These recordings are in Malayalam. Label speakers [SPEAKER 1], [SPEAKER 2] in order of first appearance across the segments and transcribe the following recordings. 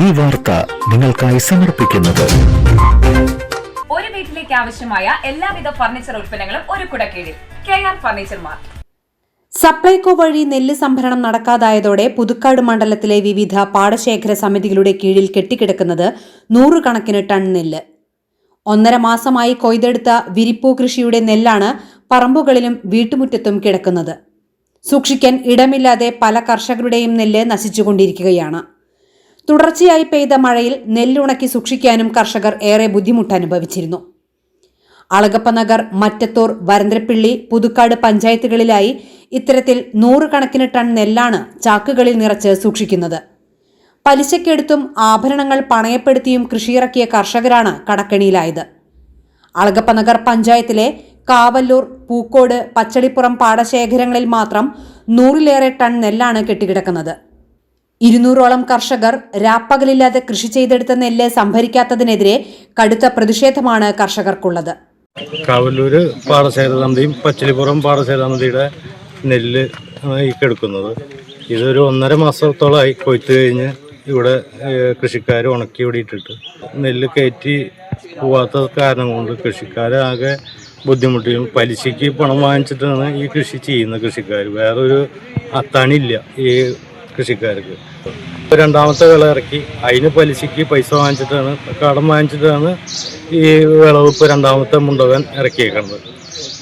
[SPEAKER 1] ഈ വാർത്ത നിങ്ങൾക്കായി സമർപ്പിക്കുന്നത്.
[SPEAKER 2] ഒരു വീട്ടിലേക്ക് ആവശ്യമായ എല്ലാവിധ ഫർണിച്ചർ ഉൽപ്പന്നങ്ങളും ഒരു കുടക്കീഴിൽ. K R furniture mart.
[SPEAKER 3] Supplyco വഴി നെല്ല് സംഭരണം നടക്കാതായതോടെ പുതുക്കാട് മണ്ഡലത്തിലെ വിവിധ പാടശേഖര സമിതികളുടെ കീഴിൽ കെട്ടിക്കിടക്കുന്നത് നൂറുകണക്കിന് ടൺ നെല്ല്. ഒന്നര മാസമായി കൊയ്തെടുത്ത വിരിപ്പൂ കൃഷിയുടെ നെല്ലാണ് പറമ്പുകളിലും വീട്ടുമുറ്റത്തും കിടക്കുന്നത്. സൂക്ഷിക്കാൻ ഇടമില്ലാതെ പല കർഷകരുടെയും നെല്ല് നശിച്ചുകൊണ്ടിരിക്കുകയാണ്. തുടർച്ചയായി പെയ്ത മഴയിൽ നെല്ലുണക്കി സൂക്ഷിക്കാനും കർഷകർ ഏറെ ബുദ്ധിമുട്ട് അനുഭവിച്ചിരുന്നു അളകപ്പനഗർ മറ്റത്തൂർ വരന്തരപ്പിള്ളി പുതുക്കാട് പഞ്ചായത്തുകളിലായി ഇത്തരത്തിൽ നൂറുകണക്കിന് ടൺ നെല്ലാണ് ചാക്കുകളിൽ നിറച്ച് സൂക്ഷിക്കുന്നത്. പലിശക്കെടുത്തും ആഭരണങ്ങൾ പണയപ്പെടുത്തിയും കൃഷിയിറക്കിയ കർഷകരാണ് കടക്കണിയിലായത്. അളകപ്പനഗർ പഞ്ചായത്തിലെ കാവല്ലൂർ പൂക്കോട് പച്ചളിപ്പുറം പാടശേഖരങ്ങളിൽ മാത്രം നൂറിലേറെ ടൺ നെല്ലാണ് കെട്ടിക്കിടക്കുന്നത്. ഇരുന്നൂറോളം കർഷകർ രാപ്പകലില്ലാതെ കൃഷി ചെയ്തെടുത്ത നെല്ല് സംഭരിക്കാത്തതിനെതിരെ കടുത്ത പ്രതിഷേധമാണ് കർഷകർക്കുള്ളത്.
[SPEAKER 4] കാവല്ലൂര് പാടശേഖര സമിതിയും പച്ചിലിപ്പുറം പാടശേഖര സമിതിയുടെ നെല്ല് ഈ ഇതൊരു ഒന്നര മാസത്തോളമായി കൊയ്ത്ത് കഴിഞ്ഞ് ഇവിടെ കൃഷിക്കാർ ഉണക്കി ഓടിയിട്ടിട്ട് നെല്ല് കയറ്റി പോവാത്ത കാരണം കൊണ്ട് കൃഷിക്കാരാകെ ബുദ്ധിമുട്ടിയും പലിശയ്ക്ക് പണം വാങ്ങിച്ചിട്ടാണ് ഈ കൃഷി ചെയ്യുന്ന കൃഷിക്കാർ വേറൊരു അത്താണില്ല. ഈ കൃഷിക്കാർക്ക്. രണ്ടാമത്തെ വിള ഇറക്കി. അതിന് പലിശയ്ക്ക് പൈസ വാങ്ങിച്ചിട്ടാണ് കടം വാങ്ങിച്ചിട്ടാണ് ഈ വിളവ് ഇപ്പോൾ രണ്ടാമത്തെ മുണ്ടകൻ ഇറക്കിയേക്കുന്നത്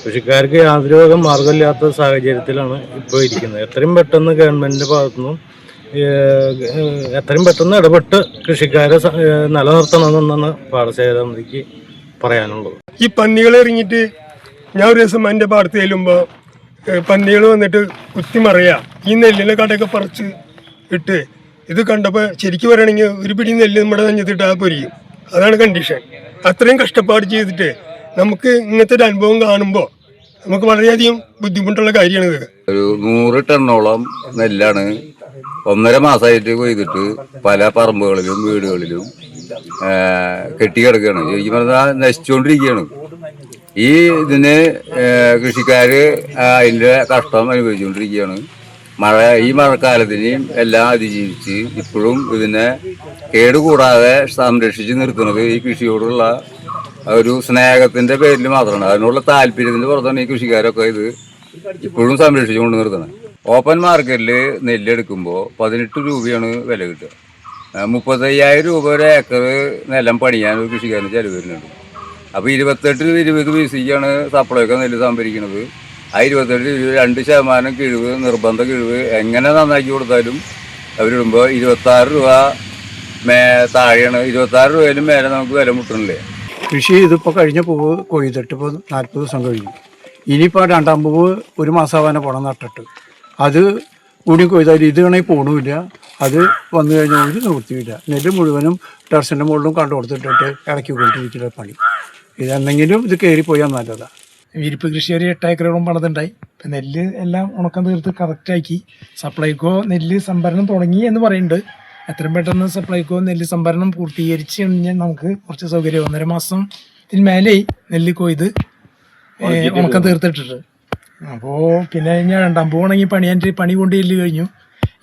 [SPEAKER 4] കൃഷിക്കാർക്ക് യാതൊരു വക മാർഗമില്ലാത്ത സാഹചര്യത്തിലാണ് ഇപ്പോൾ ഇരിക്കുന്നത്. എത്രയും പെട്ടെന്ന് ഗവൺമെന്റിന്റെ ഭാഗത്തുനിന്നും എത്രയും പെട്ടെന്ന് ഇടപെട്ട് കൃഷിക്കാരെ നിലനിർത്തണമെന്നാണ് പാടശേഖരമന്ത്രിക്ക് പറയാനുള്ളത്.
[SPEAKER 5] ഈ പന്നികളെ ഇറങ്ങിയിട്ട് ഞാൻ ഒരു ദിവസം എന്റെ പാടത്ത് ചെല്ലുമ്പോൾ പന്നികൾ വന്നിട്ട് കുത്തിമറിയുക ഈ നെല്ലിനെ കടയൊക്കെ പറിച്ച് ഇട്ട് ഇത് കണ്ടപ്പോൾ ശരിക്കും പറയുകയാണെങ്കിൽ ഒരു പിടി നെല്ല് നമ്മുടെ നെഞ്ഞത്തിട്ട് ആ പൊരിയും. അതാണ് കണ്ടീഷൻ അത്രയും കഷ്ടപ്പാട് ചെയ്തിട്ട് നമുക്ക് ഇങ്ങനത്തെ ഒരു അനുഭവം കാണുമ്പോൾ നമുക്ക് വളരെയധികം ബുദ്ധിമുട്ടുള്ള കാര്യമാണിത്
[SPEAKER 6] ഒരു നൂറ് ടണ്ണോളം നെല്ലാണ് ഒന്നര മാസമായിട്ട് കൊയ്തിട്ട് പല പറമ്പുകളിലും വീടുകളിലും കെട്ടി കെട്ടിക്കിടക്കുകയാണ് ശരിക്കും പറഞ്ഞാൽ നശിച്ചുകൊണ്ടിരിക്കുകയാണ് ഈ ഇതിന് കൃഷിക്കാർ അതിന്റെ കഷ്ടം അനുഭവിച്ചുകൊണ്ടിരിക്കുകയാണ്. മഴ ഈ മഴക്കാലത്തിനെയും എല്ലാം അതിജീവിച്ച് ഇപ്പോഴും ഇതിനെ കേടുകൂടാതെ സംരക്ഷിച്ച് നിർത്തുന്നത് ഈ കൃഷിയോടുള്ള ഒരു സ്നേഹത്തിന്റെ പേരിൽ മാത്രമാണ്. അതിനുള്ള താല്പര്യത്തിന്റെ പുറത്താണ് ഈ കൃഷിക്കാരൊക്കെ ഇത് ഇപ്പോഴും സംരക്ഷിച്ചുകൊണ്ട് നിർത്തുന്നത്. ഓപ്പൺ മാർക്കറ്റിൽ നെല്ലെടുക്കുമ്പോൾ പതിനെട്ട് രൂപയാണ് വില കിട്ടുക. മുപ്പത്തയ്യായിരം രൂപ ഒരു ഏക്കർ നിലം പണിയാൻ ഒരു കൃഷിക്കാരന് ചെലവ് വരുന്നുണ്ട്. അപ്പോൾ ഇരുപത്തെട്ട് ഇരുപത് പൈസയ്ക്കാണ് സപ്ലൈയൊക്കെ നെല്ല് സംഭരിക്കുന്നത് ആ ഇരുപത്തെട്ട് ഇരുപത് രണ്ട് ശതമാനം കിഴിവ് നിർബന്ധ കിഴിവ് എങ്ങനെ നന്നാക്കി കൊടുത്താലും അവരിടുമ്പോൾ ഇരുപത്താറ് രൂപ മേ താഴെയാണ്. ഇരുപത്താറ് രൂപയിലും മേലെ നമുക്ക് വില മുട്ടണില്ലേ
[SPEAKER 7] കൃഷി ഇതിപ്പോൾ കഴിഞ്ഞ പൂവ് കൊയ്തിട്ട് ഇപ്പോൾ നാൽപ്പത് ദിവസം കഴിഞ്ഞു. ഇനിയിപ്പോൾ രണ്ടാം പൂവ് ഒരു മാസമാവാനെ പോണം നട്ടിട്ട്. അത് കൂടി കൊയ്താൽ ഇത് വേണമെങ്കിൽ പോണുമില്ല അത് വന്നു കഴിഞ്ഞാൽ ഒരു നിവൃത്തിയില്ല നെല്ല് മുഴുവനും ടെറസിന്റെ മുകളിലും കണ്ടു കൊടുത്തിട്ടിട്ട് ഇറക്കിക്കൊണ്ടിരിക്കുന്ന പണി. ഇതെന്തെങ്കിലും ഇത് കയറിപ്പോയാൽ നല്ലതാണ്
[SPEAKER 8] വിരിപ്പ് കൃഷി ഒരു എട്ട് ഏക്കറോളം പണിതുണ്ടായി ഇപ്പം നെല്ല് എല്ലാം ഉണക്കം തീർത്ത് കറക്റ്റാക്കി സപ്ലൈകോ നെല്ല് സംഭരണം തുടങ്ങി എന്ന് പറയുന്നുണ്ട്. എത്രയും പെട്ടെന്ന് സപ്ലൈകോ നെല്ല് സംഭരണം പൂർത്തീകരിച്ച് കഴിഞ്ഞാൽ നമുക്ക് കുറച്ച് സൗകര്യം. ഒന്നര മാസം ഇതിന് മേലെയായി നെല്ല് കൊയ്ത് ഉണക്കം തീർത്തിട്ടിട്ട്. അപ്പോൾ പിന്നെ ഞാൻ രണ്ടാം പോകണമെങ്കിൽ എന്റെ പണി കൊണ്ട് ചെല്ലു കഴിഞ്ഞു.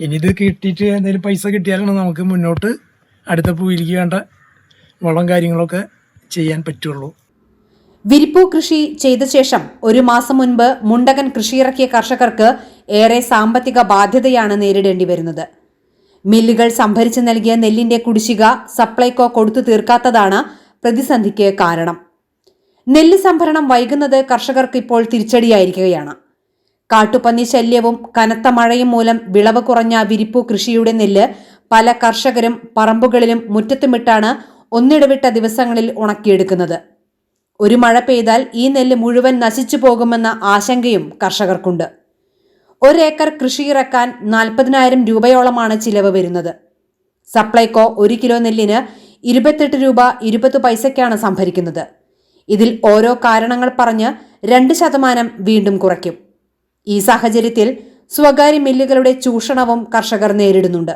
[SPEAKER 8] ഇനി ഇത് കിട്ടിയിട്ട് എന്തെങ്കിലും പൈസ കിട്ടിയാലാണ് നമുക്ക് മുന്നോട്ട് അടുത്ത പൂവിലേക്ക് വേണ്ട വളം കാര്യങ്ങളൊക്കെ ചെയ്യാൻ പറ്റുള്ളൂ.
[SPEAKER 3] വിരിപ്പൂ കൃഷി ചെയ്ത ശേഷം ഒരു മാസം മുൻപ് മുണ്ടകൻ കൃഷിയിറക്കിയ കർഷകർക്ക് ഏറെ സാമ്പത്തിക ബാധ്യതയാണ് നേരിടേണ്ടി വരുന്നത്. മില്ലുകൾ സംഭരിച്ചു നൽകിയ നെല്ലിന്റെ കുടിശ്ശിക സപ്ലൈകോ കൊടുത്തു തീർക്കാത്തതാണ് പ്രതിസന്ധിക്ക് കാരണം. നെല്ല് സംഭരണം വൈകുന്നത് കർഷകർക്ക് ഇപ്പോൾ തിരിച്ചടിയായിരിക്കുകയാണ്. കാട്ടുപന്നി ശല്യവും കനത്ത മഴയും മൂലം വിളവ് കുറഞ്ഞ വിരിപ്പു കൃഷിയുടെ നെല്ല് പല കർഷകരും പറമ്പുകളിലും മുറ്റത്തുമിട്ടാണ് ഒന്നിടവിട്ട ദിവസങ്ങളിൽ ഉണക്കിയെടുക്കുന്നത്. ഒരു മഴ പെയ്താൽ ഈ നെല്ല് മുഴുവൻ നശിച്ചു പോകുമെന്ന ആശങ്കയും കർഷകർക്കുണ്ട്. ഒരേക്കർ കൃഷിയിറക്കാൻ നാൽപ്പതിനായിരം രൂപയോളമാണ് ചിലവ് വരുന്നത്. സപ്ലൈകോ ഒരു കിലോ നെല്ലിന് ഇരുപത്തെട്ട് രൂപ ഇരുപത് പൈസയ്ക്കാണ് സംഭരിക്കുന്നത്. ഇതിൽ ഓരോ കാരണങ്ങൾ പറഞ്ഞ് രണ്ട് ശതമാനം വീണ്ടും കുറയ്ക്കും. ഈ സാഹചര്യത്തിൽ സ്വകാര്യ മില്ലുകളുടെ ചൂഷണവും കർഷകർ നേരിടുന്നുണ്ട്.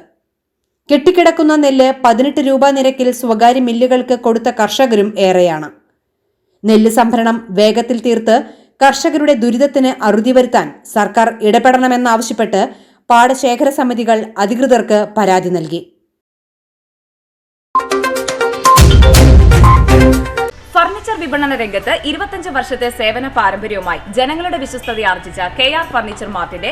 [SPEAKER 3] കെട്ടിക്കിടക്കുന്ന നെല്ല് പതിനെട്ട് രൂപ നിരക്കിൽ സ്വകാര്യ മില്ലുകൾക്ക് കൊടുത്ത കർഷകരും ഏറെയാണ്. നെല്ല് സംഭരണം വേഗത്തിൽ തീർത്ത് കർഷകരുടെ ദുരിതത്തിന് അറുതി വരുത്താൻ സർക്കാർ ഇടപെടണമെന്നാവശ്യപ്പെട്ട് പാടശേഖര സമിതികൾ അധികൃതർക്ക് പരാതി നൽകി.
[SPEAKER 2] ഫർണിച്ചർ വിപണന രംഗത്ത് ഇരുപത്തിയഞ്ച് വർഷത്തെ സേവന പാരമ്പര്യവുമായി ജനങ്ങളുടെ വിശ്വസ്തയാർജിച്ച കെ ആർ ഫർണിച്ചർ മാർട്ടിന്റെ